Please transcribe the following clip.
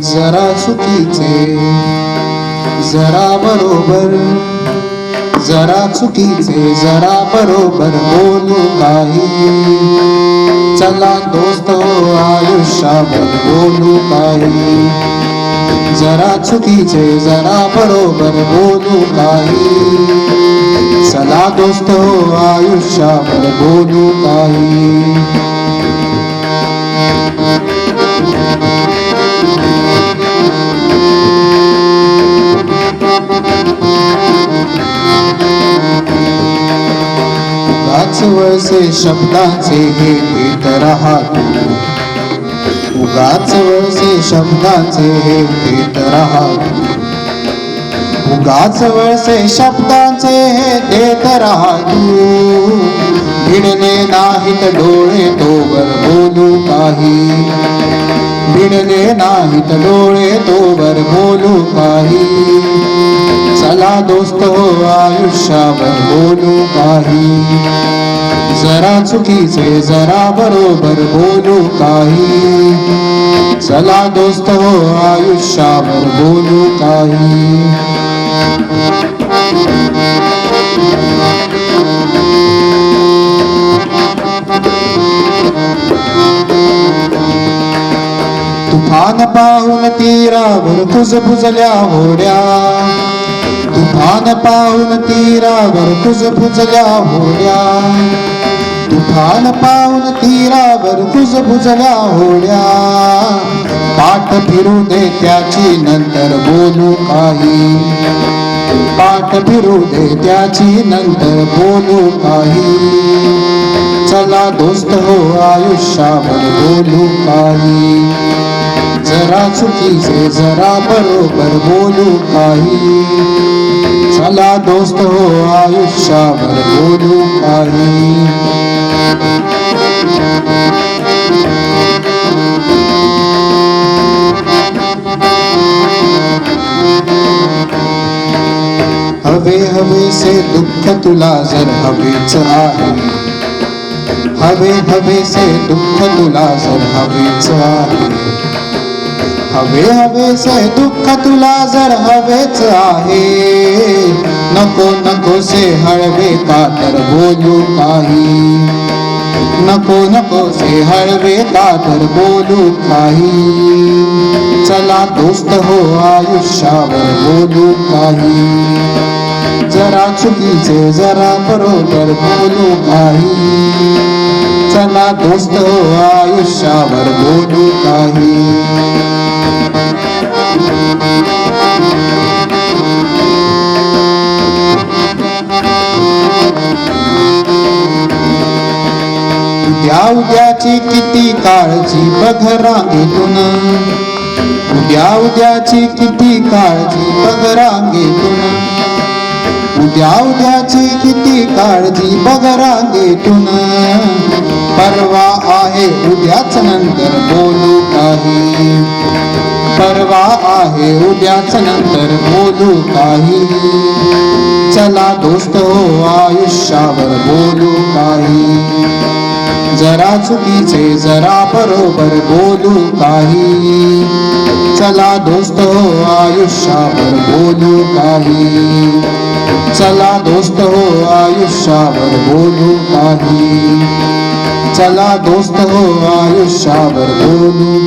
जरा चुकीचे जरा बरोबर जरा चुकीचे जरा बरोबर बोलू काही. चला दोस्त आयुष्यावर बोलू काही. जरा चुकीचे जरा बरोबर बोलू काही. चला दोस्त आयुष्यावर बोलू काही. उगाच वळसे शब्दाचे घेत देत राहत उगाच वळसे शब्दाचे घेत देत राहत उगाच वळसे शब्दाचे हे देत राहतू भिडले नाहीत डोळे तोवर बोलू काही. भिडले नाहीत डोळे तोवर बोलू काही. दोस्त हो आयुष्यावर बोलू काही. जरा चुकीचे जरा बरोबर बोलू काही. चला दोस्त हो आयुष्यावर बोलू काही. तुफान पाहून तीरावर कुजबुजल्या होड्या. तुफान पाहून तीरावर कुजबुजल्या होड्या तुफान पाहून तीरावर कुजबुजल्या होड्या पाठ फिरू दे त्याची नंतर बोलू काही. पाठ फिरू दे त्याची नंतर बोलू काही. चला दोस्त हो आयुष्यावर बोलू काही. जरा चुकीचे जरा बरोबर बोलू काही। चला दोस्त हो, आयुष्यावर बोलू काही। हवे हवे से दुःख तुला जर हवेच आहे हवे हवे से दुःख तुला जर हवेच आहे हवे हवे से दुःख तुला जर हवेच आहे. नको नको से हळवे का तर बोलू काही. नको नको से हळवे का तर बोलू काही. चला दोस्त हो आयुष्यावर बोलू काही. जरा चुकीचे जरा बरोबर बोलू काही. चला दोस्त हो आयुष्यावर बोलू काही. उद्या उद्याची किती काळजी बघ रांगेतून. उद्या उद्याची किती काळजी बघ रांगेतून. उद्या उद्याची किती काळजी बघ रांगेतून. परवा आहे उद्याच नंतर बोलू काही. परवा आहे उद्याच नंतर बोलू काही. चला दोस्त हो आयुष्यावर बोलू. जरा चुकीचे जरा बरोबर बोलू काही. चला दोस्त हो आयुष्यावर बोलू काही. चला दोस्त हो आयुष्यावर बोलू काही. चला दोस्त हो आयुष्यावर बोलू